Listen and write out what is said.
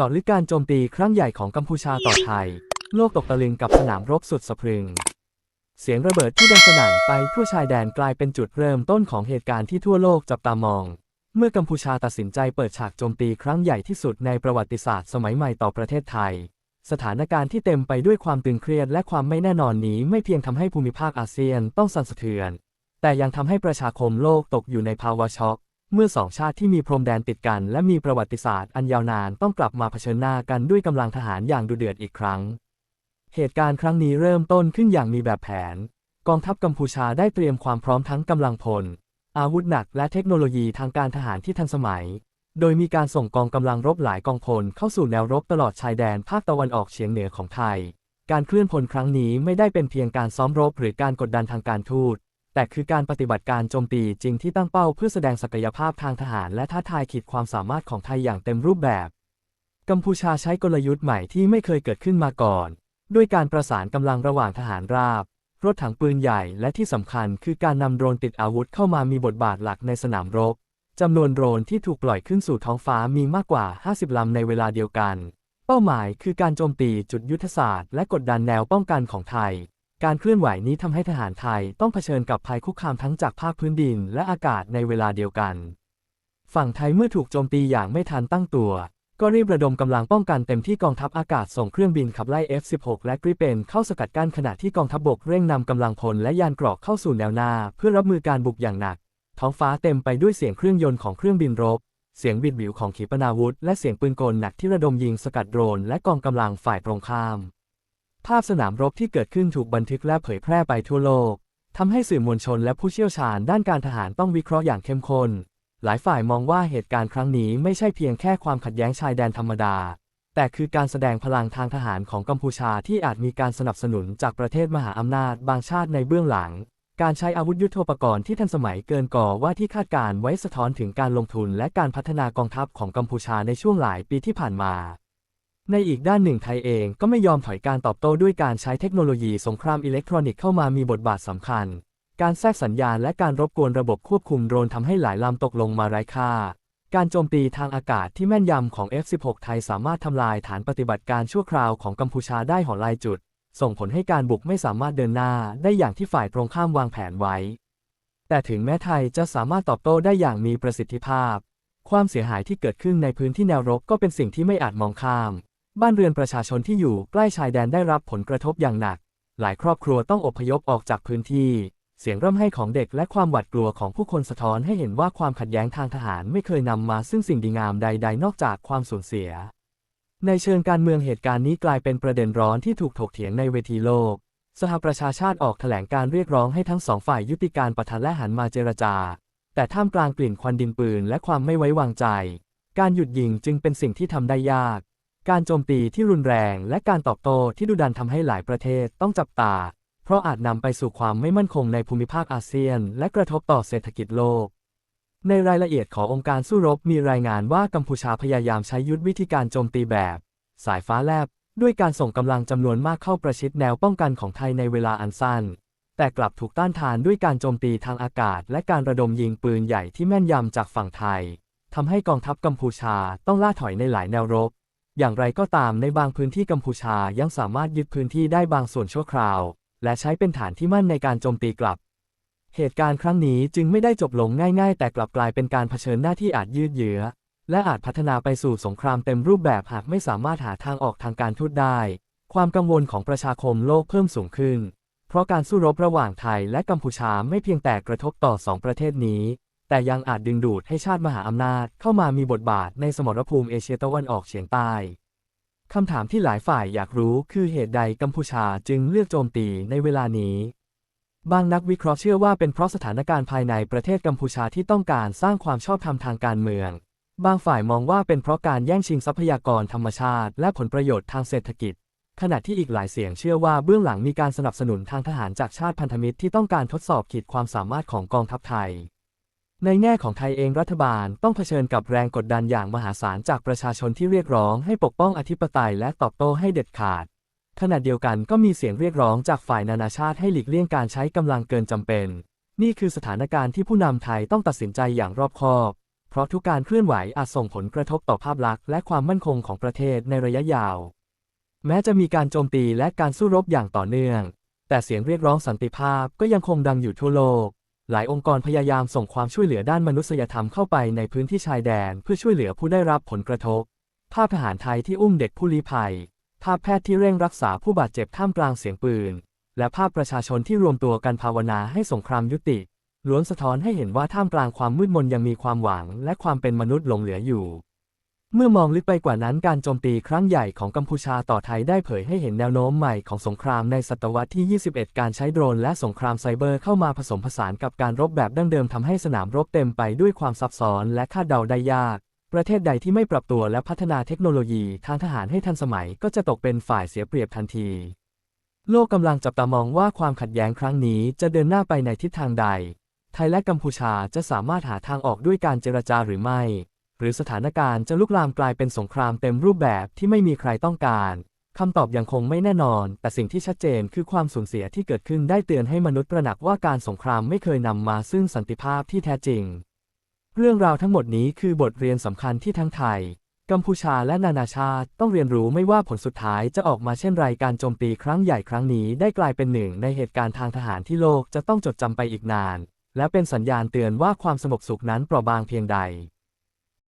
จาะลึกการโจมตีครั้งใหญ่ของกัมพูชาต่อไทย โลกตกตะลึงกับสนามรบสุดสะพรึง เสียงระเบิดที่ดังสนั่นไปทั่วชายแดนกลายเป็นจุดเริ่มต้นของเหตุการณ์ที่ทั่วโลกจับตามอง เมื่อกัมพูชาตัดสินใจเปิดฉากโจมตีครั้งใหญ่ที่สุดในประวัติศาสตร์สมัยใหม่ต่อประเทศไทย สถานการณ์ที่เต็มไปด้วยความตึงเครียดและความไม่แน่นอนนี้ไม่เพียงทำให้ภูมิภาคอาเซียนต้องสั่นสะเทือน แต่ยังทำให้ประชาคมโลกตกอยู่ในภาวะช็อก เมื่อสองชาติที่มีพรมแดนติดกันและมีประวัติศาสตร์อันยาวนานต้องกลับมาเผชิญหน้ากันด้วยกำลังทหารอย่างดุเดือดอีกครั้ง เหตุการณ์ครั้งนี้เริ่มต้นขึ้นอย่างมีแบบแผน กองทัพกัมพูชาได้เตรียมความพร้อมทั้งกำลังพล อาวุธหนักและเทคโนโลยีทางการทหารที่ทันสมัย โดยมีการส่งกองกำลังรบหลายกองพลเข้าสู่แนวรบตลอดชายแดนภาคตะวันออกเฉียงเหนือของไทย การเคลื่อนพลครั้งนี้ไม่ได้เป็นเพียงการซ้อมรบหรือการกดดันทางการทูต แต่คือการปฏิบัติการโจมตีจริงที่ตั้งเป้าเพื่อแสดงศักยภาพทางทหารและท้าทายขีดความสามารถของไทยอย่างเต็มรูปแบบ กัมพูชาใช้กลยุทธ์ใหม่ที่ไม่เคยเกิดขึ้นมาก่อน ด้วยการประสานกำลังระหว่างทหารราบ รถถังปืนใหญ่และที่สำคัญคือการนำโดรนติดอาวุธเข้ามามีบทบาทหลักในสนามรบจำนวนโดรนที่ถูกปล่อยขึ้นสู่ท้องฟ้ามีมากกว่า 50 ลำในเวลาเดียวกัน เป้าหมายคือการโจมตีจุดยุทธศาสตร์และกดดันแนวป้องกันของไทย การเคลื่อนไหวนี้ทำให้ทหารไทยต้องเผชิญกับภัยคุกคามทั้งจากภาคพื้นดินและอากาศในเวลาเดียวกัน ฝั่งไทยเมื่อถูกโจมตีอย่างไม่ทันตั้งตัว ก็รีบระดมกำลังป้องกันเต็มที่กองทัพอากาศส่งเครื่องบินขับไล่ F-16 และกริเปนเข้าสกัดกั้นขณะที่กองทัพบกเร่งนำกำลังพลและยานเกราะเข้าสู่แนวหน้า เพื่อรับมือการบุกอย่างหนัก ท้องฟ้าเต็มไปด้วยเสียงเครื่องยนต์ของเครื่องบินรบ เสียงบิดวิวของขีปนาวุธ และเสียงปืนกลหนักที่ระดมยิงสกัดโดรนและกองกำลังฝ่ายตรงข้าม ภาพสนามรบที่เกิดขึ้นถูกบันทึกและเผยแพร่ไปทั่วโลกทำให้สื่อมวลชนและผู้เชี่ยวชาญด้านการทหารต้องวิเคราะห์อย่างเข้มข้น หลายฝ่ายมองว่าเหตุการณ์ครั้งนี้ไม่ใช่เพียงแค่ความขัดแย้งชายแดนธรรมดา แต่คือการแสดงพลังทางทหารของกัมพูชาที่อาจมีการสนับสนุนจากประเทศมหาอำนาจบางชาติในเบื้องหลัง การใช้อาวุธยุโทโธปกรณ์ที่ทันสมัยเกินก่อว่าที่คาดการไว้สะท้อนถึงการลงทุนและการพัฒนากองทัพของกัมพูชาในช่วงหลายปีที่ผ่านมา ในอีกด้านหนึ่งไทยเองก็ไม่ยอมถอยการตอบโต้ด้วยการใช้เทคโนโลยีสงครามอิเล็กทรอนิกส์เข้ามามีบทบาทสำคัญ การแทรกสัญญาณและการรบกวนระบบควบคุมโดรนทำให้หลายลำตกลงมาไร้ค่า การโจมตีทางอากาศที่แม่นยำของ F-16 ไทยสามารถทำลายฐานปฏิบัติการชั่วคราวของกัมพูชาได้หอลายจุด ส่งผลให้การบุกไม่สามารถเดินหน้าได้อย่างที่ฝ่ายตรงข้ามวางแผนไว้ แต่ถึงแม้ไทยจะสามารถตอบโต้ได้อย่างมีประสิทธิภาพ ความเสียหายที่เกิดขึ้นในพื้นที่แนวรบก็เป็นสิ่งที่ไม่อาจมองข้าม บ้านเรือนประชาชนที่อยู่ใกล้ชายแดนได้รับผลกระทบอย่างหนัก หลายครอบครัวต้องอพยพออกจากพื้นที่ เสียงร่ำไห้ของเด็กและความหวาดกลัวของผู้คนสะท้อนให้เห็นว่าความขัดแย้งทางทหารไม่เคยนำมาซึ่งสิ่งดีงามใด ๆ นอกจากความสูญเสีย ในเชิงการเมืองเหตุการณ์นี้กลายเป็นประเด็นร้อนที่ถูกถกเถียงในเวทีโลก สหประชาชาติออกแถลงการเรียกร้องให้ทั้งสองฝ่ายยุติการปะทะและหันมาเจรจา แต่ท่ามกลางกลิ่นควันดินปืนและความไม่ไว้วางใจ การหยุดยิงจึงเป็นสิ่งที่ทำได้ยาก การโจมตีที่รุนแรงและการตอบโต้ที่ดุดันทำให้หลายประเทศต้องจับตา เพราะอาจนำไปสู่ความไม่มั่นคงในภูมิภาคอาเซียน และกระทบต่อเศรษฐกิจโลก ในรายละเอียดขององค์การสู้รบมีรายงานว่ากัมพูชาพยายามใช้ยุทธวิธีการโจมตีแบบ สายฟ้าแลบ ด้วยการส่งกำลังจำนวนมากเข้าประชิดแนวป้องกันของไทยในเวลาอันสั้น แต่กลับถูกต้านทานด้วยการโจมตีทางอากาศ และการระดมยิงปืนใหญ่ที่แม่นยำจากฝั่งไทยทำให้กองทัพกัมพูชาต้องล่าถอยในหลายแนวรบ อย่างไรก็ตามในบางพื้นที่กัมพูชายังสามารถยึดพื้นที่ได้บางส่วนชั่วคราว และใช้เป็นฐานที่มั่นในการโจมตีกลับ เหตุการณ์ครั้งนี้จึงไม่ได้จบลงง่าย ๆ แต่กลับกลายเป็นการเผชิญหน้าที่อาจยืดเยื้อ และอาจพัฒนาไปสู่สงครามเต็มรูปแบบหากไม่สามารถหาทางออกทางการทูตได้ ความกังวลของประชาคมโลกเพิ่มสูงขึ้น เพราะการสู้รบระหว่างไทยและกัมพูชาไม่เพียงแต่กระทบต่อสองประเทศนี้ แต่ยังอาจดึงดูดให้ชาติมหาอำนาจเข้ามามีบทบาทในสมรภูมิเอเชียตะวันออกเฉียงใต้คำถามที่หลายฝ่ายอยากรู้คือเหตุใดกัมพูชาจึงเลือกโจมตีในเวลานี้ บางนักวิเคราะห์เชื่อว่าเป็นเพราะสถานการณ์ภายในประเทศกัมพูชาที่ต้องการสร้างความชอบธรรมทางการเมือง บางฝ่ายมองว่าเป็นเพราะการแย่งชิงทรัพยากรธรรมชาติ และผลประโยชน์ทางเศรษฐกิจ ขณะที่อีกหลายเสียงเชื่อว่าเบื้องหลังมีการสนับสนุนทางทหารจากชาติพันธมิตรที่ต้องการทดสอบขีดความสามารถของกองทัพไทย ในแง่ของไทยเองรัฐบาลต้องเผชิญกับแรงกดดันอย่างมหาศาลจากประชาชนที่เรียกร้องให้ปกป้องอธิปไตยและตอบโต้ให้เด็ดขาด ขณะเดียวกันก็มีเสียงเรียกร้องจากฝ่ายนานาชาติให้หลีกเลี่ยงการใช้กำลังเกินจำเป็น นี่คือสถานการณ์ที่ผู้นำไทยต้องตัดสินใจอย่างรอบคอบ เพราะราะทุกการเคลื่อนไหวอาจส่งผลกระทบต่อภาพลักษณ์และความมั่นคงของประเทศในระยะยาว แม้จะมีการโจมตีและการสู้รบอย่างต่อเนื่อง แต่เสียงเรียกร้องสันติภาพก็ยังคงดังอยู่ทั่วโลก หลายองค์กรพยายามส่งความช่วยเหลือด้านมนุษยธรรมเข้าไปในพื้นที่ชายแดนเพื่อช่วยเหลือผู้ได้รับผลกระทบ ภาพทหารไทยที่อุ้มเด็กผู้ลี้ภัย ภาพแพทย์ที่เร่งรักษาผู้บาดเจ็บท่ามกลางเสียงปืน และภาพประชาชนที่รวมตัวกันภาวนาให้สงครามยุติ ล้วนสะท้อนให้เห็นว่าท่ามกลางความมืดมนยังมีความหวังและความเป็นมนุษย์หลงเหลืออยู่ เมื่อมองลึกไปกว่านั้นการโจมตีครั้งใหญ่ของกัมพูชาต่อไทยได้เผยให้เห็นแนวโน้มใหม่ของสงครามในศตวรรษที่ 21 การใช้โดรนและสงครามไซเบอร์เข้ามาผสมผสานกับการรบแบบดั้งเดิมทำให้สนามรบเต็มไปด้วยความซับซ้อนและคาดเดาได้ยาก ประเทศใดที่ไม่ปรับตัวและพัฒนาเทคโนโลยีทางทหารให้ทันสมัยก็จะตกเป็นฝ่ายเสียเปรียบทันที โลกกำลังจับตามองว่าความขัดแย้งครั้งนี้จะเดินหน้าไปในทิศทางใด ไทยและกัมพูชาจะสามารถหาทางออกด้วยการเจรจาหรือไม่ หรือสถานการณ์จะลุกลามกลายเป็นสงครามเต็มรูปแบบที่ไม่มีใครต้องการคำตอบยังคงไม่แน่นอน แต่สิ่งที่ชัดเจนคือความสูญเสียที่เกิดขึ้นได้เตือนให้มนุษย์ตระหนักว่าการสงครามไม่เคยนำมาซึ่งสันติภาพที่แท้จริง เรื่องราวทั้งหมดนี้คือบทเรียนสำคัญที่ทั้งไทย กัมพูชาและนานาชาติต้องเรียนรู้ไม่ว่าผลสุดท้ายจะออกมาเช่นไรการโจมตีครั้งใหญ่ครั้งนี้ได้กลายเป็นหนึ่ง ในเหตุการณ์ทางทหารที่โลกจะต้องจดจำไปอีกนาน และเป็นสัญญาณเตือนว่าความสงบสุขนั้นเปราะบางเพียงใด